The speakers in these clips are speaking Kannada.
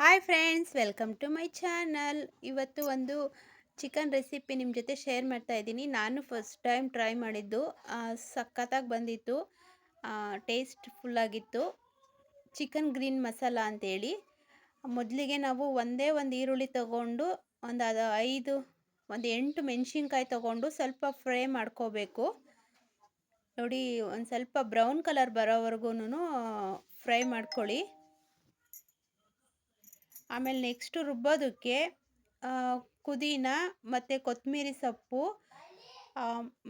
Hi friends welcome to my channel ಇವತ್ತು ಒಂದು ಚಿಕನ್ ರೆಸಿಪಿ ನಿಮ್ಮ ಜೊತೆ ಶೇರ್ ಮಾಡ್ತಾ ಇದ್ದೀನಿ. ನಾನು ಫಸ್ಟ್ ಟೈಮ್ ಟ್ರೈ ಮಾಡಿದ್ದು. ಸಖತ್ತಾಗಿ ಬಂದಿತ್ತು. ಟೇಸ್ಟ್ ಫುಲ್ಲಾಗಿತ್ತು ಚಿಕನ್ ಗ್ರೀನ್ ಮಸಾಲ ಅಂತೇಳಿ. ಮೊದಲಿಗೆ ನಾವು ಒಂದೇ ಒಂದು ಈರುಳ್ಳಿ ತಗೊಂಡು ಒಂದು ಅದು ಐದು, ಒಂದು ಎಂಟು ಮೆಣಸಿನ್ಕಾಯಿ ತಗೊಂಡು ಸ್ವಲ್ಪ ಫ್ರೈ ಮಾಡ್ಕೋಬೇಕು. ನೋಡಿ, ಒಂದು ಸ್ವಲ್ಪ ಬ್ರೌನ್ ಕಲರ್ ಬರೋವರೆಗೂ ಫ್ರೈ ಮಾಡ್ಕೊಳ್ಳಿ. ಆಮೇಲೆ ನೆಕ್ಸ್ಟು ರುಬ್ಬೋದಕ್ಕೆ ಪುದೀನ ಮತ್ತು ಕೊತ್ತಂಬರಿ ಸೊಪ್ಪು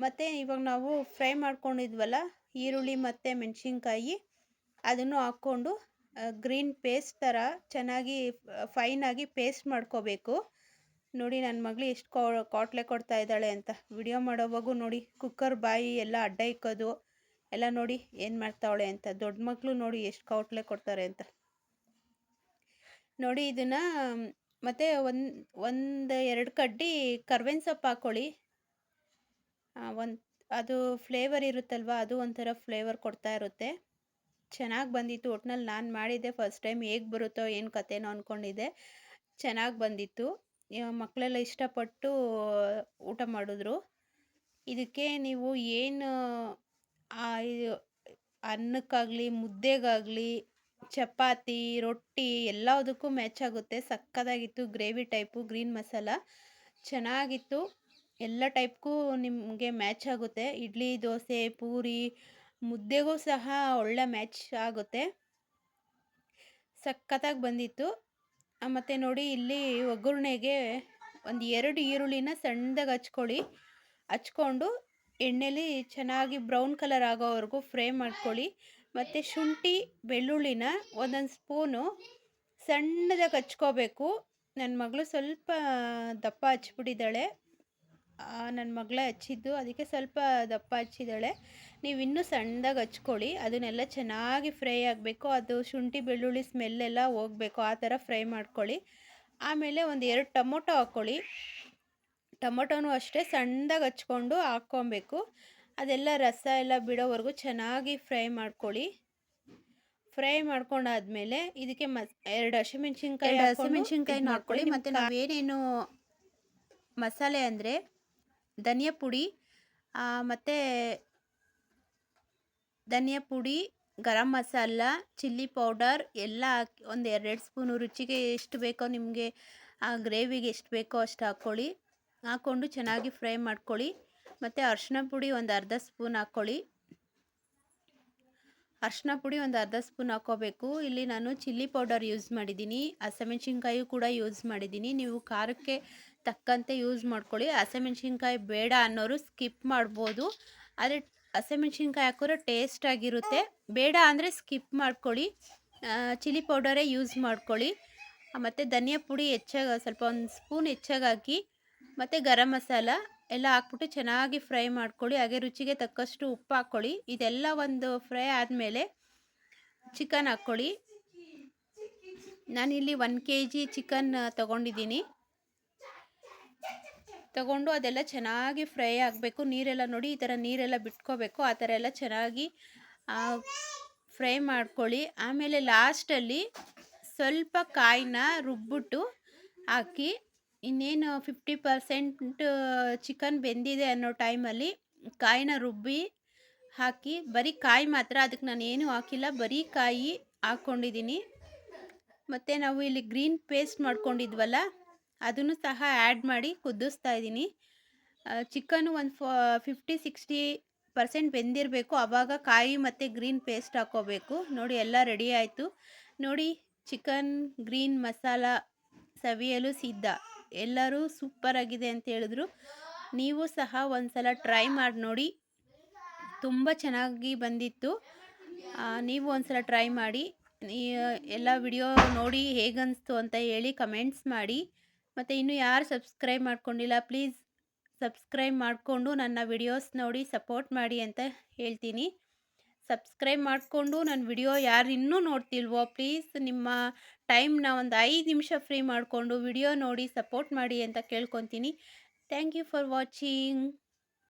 ಮತ್ತು ಇವಾಗ ನಾವು ಫ್ರೈ ಮಾಡ್ಕೊಂಡಿದ್ವಲ್ಲ, ಈರುಳ್ಳಿ ಮತ್ತು ಮೆಣಸಿನ್ಕಾಯಿ, ಅದನ್ನು ಹಾಕ್ಕೊಂಡು ಗ್ರೀನ್ ಪೇಸ್ಟ್ ಥರ ಚೆನ್ನಾಗಿ ಫೈನಾಗಿ ಪೇಸ್ಟ್ ಮಾಡ್ಕೋಬೇಕು. ನೋಡಿ ನನ್ನ ಮಗಳು ಎಷ್ಟು ಕೋ, ಕಾಟ್ಲೆ ಕೊಡ್ತಾ ಇದ್ದಾಳೆ ಅಂತ. ವಿಡಿಯೋ ಮಾಡೋವಾಗೂ ನೋಡಿ ಕುಕ್ಕರ್ ಬಾಯಿ ಎಲ್ಲ ಅಡ್ಡ ಇಕ್ಕೋದು. ಎಲ್ಲ ನೋಡಿ ಏನು ಮಾಡ್ತಾವಳೆ ಅಂತ. ದೊಡ್ಡ ಮಕ್ಕಳು ನೋಡಿ ಎಷ್ಟು ಕೌಟ್ಲೆ ಕೊಡ್ತಾರೆ ಅಂತ. ನೋಡಿ ಇದನ್ನು, ಮತ್ತು ಒಂದು ಒಂದು ಎರಡು ಕಡ್ಡಿ ಕರ್ಬೇವಿನ ಸೊಪ್ಪು ಹಾಕ್ಕೊಳ್ಳಿ ಒಂದು, ಅದು ಫ್ಲೇವರ್ ಇರುತ್ತಲ್ವ, ಅದು ಒಂಥರ ಫ್ಲೇವರ್ ಕೊಡ್ತಾ ಇರುತ್ತೆ. ಚೆನ್ನಾಗಿ ಬಂದಿತ್ತು, ಒಟ್ನಲ್ಲಿ ನಾನು ಮಾಡಿದ್ದೆ ಫಸ್ಟ್ ಟೈಮ್ ಹೇಗೆ ಬರುತ್ತೋ, ಏನು ಕತೆನೋ ಅಂದ್ಕೊಂಡಿದ್ದೆ ಚೆನ್ನಾಗಿ ಬಂದಿತ್ತು. ಮಕ್ಕಳೆಲ್ಲ ಇಷ್ಟಪಟ್ಟು ಊಟ ಮಾಡಿದ್ರು. ಇದಕ್ಕೆ ನೀವು ಏನು ಅನ್ನಕ್ಕಾಗಲಿ, ಮುದ್ದೆಗಾಗಲಿ ಚಪಾತಿ, ರೊಟ್ಟಿ ಎಲ್ಲದಕ್ಕೂ ಮ್ಯಾಚ್ ಆಗುತ್ತೆ. ಸಕ್ಕತ್ತಾಗಿತ್ತು ಗ್ರೇವಿ ಟೈಪು ಗ್ರೀನ್ ಮಸಾಲ ಚೆನ್ನಾಗಿತ್ತು. ಎಲ್ಲ ಟೈಪ್ಗೂ ನಿಮಗೆ ಮ್ಯಾಚ್ ಆಗುತ್ತೆ. ಇಡ್ಲಿ, ದೋಸೆ, ಪೂರಿ, ಮುದ್ದೆಗೂ ಸಹ ಒಳ್ಳೆ ಮ್ಯಾಚ್ ಆಗುತ್ತೆ. ಸಕ್ಕತ್ತಾಗಿ ಬಂದಿತ್ತು. ಮತ್ತು ನೋಡಿ ಇಲ್ಲಿ ಒಗ್ಗರಣೆಗೆ ಒಂದು ಎರಡು ಈರುಳ್ಳಿನ ಸಣ್ಣದಾಗಿ ಹಚ್ಕೊಳ್ಳಿ. ಹಚ್ಕೊಂಡು ಎಣ್ಣೆಲಿ ಚೆನ್ನಾಗಿ ಬ್ರೌನ್ ಕಲರ್ ಆಗೋವರೆಗೂ ಫ್ರೈ ಮಾಡ್ಕೊಳ್ಳಿ. ಮತ್ತು ಶುಂಠಿ, ಬೆಳ್ಳುಳ್ಳಿನ ಒಂದೊಂದು ಸ್ಪೂನು ಸಣ್ಣದಾಗಿ ಹಚ್ಕೋಬೇಕು ನನ್ನ ಮಗಳು ಸ್ವಲ್ಪ ದಪ್ಪ ಹಚ್ಬಿಟ್ಟಿದ್ದಾಳೆ. ನನ್ನ ಮಗಳೇ ಹಚ್ಚಿದ್ದು, ಅದಕ್ಕೆ ಸ್ವಲ್ಪ ದಪ್ಪ ಹಚ್ಚಿದ್ದಾಳೆ. ನೀವು ಇನ್ನೂ ಸಣ್ಣದಾಗಿ ಹಚ್ಕೊಳ್ಳಿ. ಅದನ್ನೆಲ್ಲ ಚೆನ್ನಾಗಿ ಫ್ರೈ ಆಗಬೇಕು. ಅದು ಶುಂಠಿ, ಬೆಳ್ಳುಳ್ಳಿ ಸ್ಮೆಲ್ಲೆಲ್ಲ ಹೋಗಬೇಕು. ಆ ಥರ ಫ್ರೈ ಮಾಡ್ಕೊಳ್ಳಿ. ಆಮೇಲೆ ಒಂದು ಎರಡು ಟೊಮೊಟೊ ಹಾಕ್ಕೊಳ್ಳಿ. ಟೊಮೊಟೊನೂ ಅಷ್ಟೇ ಸಣ್ಣದಾಗಿ ಹಚ್ಕೊಂಡು ಹಾಕ್ಕೊಬೇಕು. ಅದೆಲ್ಲ ರಸ ಎಲ್ಲ ಬಿಡೋವರೆಗೂ ಚೆನ್ನಾಗಿ ಫ್ರೈ ಮಾಡ್ಕೊಳ್ಳಿ. ಫ್ರೈ ಮಾಡ್ಕೊಂಡಾದ್ಮೇಲೆ ಇದಕ್ಕೆ ಮಸ್ ಎರಡು ಹಸಿಮೆಣ್ಸಿನ್ಕಾಯಿ ಹಸಿಮೆಣ್ಸಿನ್ಕಾಯಿ ಹಾಕ್ಕೊಳ್ಳಿ. ಮತ್ತು ನಾವೇನೇನು ಮಸಾಲೆ ಅಂದರೆ ಧನಿಯಾ ಪುಡಿ ಮತ್ತು ಧನಿಯಾ ಪುಡಿ ಗರಂ ಮಸಾಲ ಚಿಲ್ಲಿ ಪೌಡರ್ ಎಲ್ಲ ಹಾಕಿ ಒಂದು ಎರಡೆರಡು ಸ್ಪೂನು ರುಚಿಗೆ ಎಷ್ಟು ಬೇಕೋ ನಿಮಗೆ ಆ ಗ್ರೇವಿಗೆ ಎಷ್ಟು ಬೇಕೋ ಅಷ್ಟು ಹಾಕ್ಕೊಳ್ಳಿ. ಹಾಕ್ಕೊಂಡು ಚೆನ್ನಾಗಿ ಫ್ರೈ ಮಾಡ್ಕೊಳ್ಳಿ. ಮತ್ತು ಅರ್ಶಿನ ಪುಡಿ ಒಂದು ಅರ್ಧ ಸ್ಪೂನ್ ಹಾಕ್ಕೊಳ್ಳಿ ಅರ್ಶಿನ ಪುಡಿ ಒಂದು ಅರ್ಧ ಸ್ಪೂನ್ ಹಾಕ್ಕೋಬೇಕು ಇಲ್ಲಿ ನಾನು ಚಿಲ್ಲಿ ಪೌಡರ್ ಯೂಸ್ ಮಾಡಿದ್ದೀನಿ. ಹಸಿಮೆಣ್ಸಿನ್ಕಾಯಿ ಕೂಡ ಯೂಸ್ ಮಾಡಿದ್ದೀನಿ. ನೀವು ಖಾರಕ್ಕೆ ತಕ್ಕಂತೆ ಯೂಸ್ ಮಾಡ್ಕೊಳ್ಳಿ. ಹಸಿಮೆಣ್ಸಿನ್ಕಾಯಿ ಬೇಡ ಅನ್ನೋರು ಸ್ಕಿಪ್ ಮಾಡ್ಬೋದು. ಆದರೆ ಹಸಿಮೆಣ್ಸಿನ್ಕಾಯಿ ಹಾಕಿದ್ರೆ ಟೇಸ್ಟಾಗಿರುತ್ತೆ ಬೇಡ ಅಂದರೆ ಸ್ಕಿಪ್ ಮಾಡ್ಕೊಳ್ಳಿ. ಚಿಲ್ಲಿ ಪೌಡರೇ ಯೂಸ್ ಮಾಡ್ಕೊಳ್ಳಿ. ಮತ್ತು ಧನಿಯಾ ಪುಡಿ ಹೆಚ್ಚಾಗಿ ಸ್ವಲ್ಪ ಒಂದು ಸ್ಪೂನ್ ಹೆಚ್ಚಾಗಿ ಹಾಕಿ. ಮತ್ತು ಗರಂ ಮಸಾಲ. ಎಲ್ಲ ಹಾಕ್ಬಿಟ್ಟು ಚೆನ್ನಾಗಿ ಫ್ರೈ ಮಾಡ್ಕೊಳ್ಳಿ, ಹಾಗೆ ರುಚಿಗೆ ತಕ್ಕಷ್ಟು ಉಪ್ಪು ಹಾಕ್ಕೊಳ್ಳಿ. ಇದೆಲ್ಲ ಒಂದು ಫ್ರೈ ಆದಮೇಲೆ ಚಿಕನ್ ಹಾಕ್ಕೊಳ್ಳಿ. ನಾನಿಲ್ಲಿ ಒನ್ ಕೆ ಜಿ ಚಿಕನ್ ತೊಗೊಂಡಿದ್ದೀನಿ. ತಗೊಂಡು ಅದೆಲ್ಲ ಚೆನ್ನಾಗಿ ಫ್ರೈ ಆಗಬೇಕು. ನೀರೆಲ್ಲ ನೋಡಿ ಈ ಥರ ನೀರೆಲ್ಲ ಬಿಟ್ಕೋಬೇಕು. ಆ ಥರ ಎಲ್ಲ ಚೆನ್ನಾಗಿ ಫ್ರೈ ಮಾಡ್ಕೊಳ್ಳಿ. ಆಮೇಲೆ ಲಾಸ್ಟಲ್ಲಿ ಸ್ವಲ್ಪ ಕಾಯಿನ ರುಬ್ಬಿಟ್ಟು ಹಾಕಿ ಇನ್ನೇನು ಫಿಫ್ಟಿ ಪರ್ಸೆಂಟ್ ಚಿಕನ್ ಬೆಂದಿದೆ ಅನ್ನೋ ಟೈಮಲ್ಲಿ ಕಾಯಿನ ರುಬ್ಬಿ ಹಾಕಿ, ಬರೀ ಕಾಯಿ ಮಾತ್ರ ಅದಕ್ಕೆ ನಾನು ಏನೂ ಹಾಕಿಲ್ಲ, ಬರೀ ಕಾಯಿ ಹಾಕ್ಕೊಂಡಿದ್ದೀನಿ ಮತ್ತು ನಾವು ಇಲ್ಲಿ ಗ್ರೀನ್ ಪೇಸ್ಟ್ ಮಾಡ್ಕೊಂಡಿದ್ವಲ್ಲ, ಅದನ್ನು ಸಹ ಆ್ಯಡ್ ಮಾಡಿ ಕುದಿಸ್ತಾ ಇದ್ದೀನಿ. ಚಿಕನ್ನು ಒಂದು ಫ, ಫಿಫ್ಟಿ, ಸಿಕ್ಸ್ಟಿ ಪರ್ಸೆಂಟ್ ಬೆಂದಿರಬೇಕು, ಆವಾಗ ಕಾಯಿ ಮತ್ತು ಗ್ರೀನ್ ಪೇಸ್ಟ್ ಹಾಕೋಬೇಕು. ನೋಡಿ, ಎಲ್ಲ ರೆಡಿ ಆಯಿತು. ನೋಡಿ, ಚಿಕನ್, ಗ್ರೀನ್ ಮಸಾಲ ಸವಿಯಲು ಸಿದ್ಧ. ಎಲ್ಲರೂ ಸೂಪರಾಗಿದೆ ಅಂತ ಹೇಳಿದ್ರು. ನೀವು ಸಹ ಒಂದು ಸಲ ಟ್ರೈ ಮಾಡಿ ನೋಡಿ. ತುಂಬ ಚೆನ್ನಾಗಿ ಬಂದಿತ್ತು. ನೀವು ಒಂದು ಸಲ ಟ್ರೈ ಮಾಡಿ ಎಲ್ಲ ವಿಡಿಯೋ ನೋಡಿ ಹೇಗನ್ನಿಸ್ತು ಅಂತ ಹೇಳಿ ಕಮೆಂಟ್ಸ್ ಮಾಡಿ. ಮತ್ತು ಇನ್ನೂ ಯಾರು ಸಬ್ಸ್ಕ್ರೈಬ್ ಮಾಡ್ಕೊಂಡಿಲ್ಲ ಪ್ಲೀಸ್ ಸಬ್ಸ್ಕ್ರೈಬ್ ಮಾಡಿಕೊಂಡು ನನ್ನ ವಿಡಿಯೋಸ್ ನೋಡಿ ಸಪೋರ್ಟ್ ಮಾಡಿ ಅಂತ ಹೇಳ್ತೀನಿ. ಸಬ್ಸ್ಕ್ರೈಬ್ ಮಾಡಿಕೊಂಡು ನನ್ನ ವಿಡಿಯೋ ಯಾರು ಇನ್ನೂ ನೋಡ್ತಿಲ್ವೋ ಪ್ಲೀಸ್ ನಿಮ್ಮ ಟೈಮ್ನ ಒಂದು ಐದು ನಿಮಿಷ ಫ್ರೀ ಮಾಡಿಕೊಂಡು ವಿಡಿಯೋ ನೋಡಿ ಸಪೋರ್ಟ್ ಮಾಡಿ ಅಂತ ಕೇಳ್ಕೊತೀನಿ. Thank you for watching.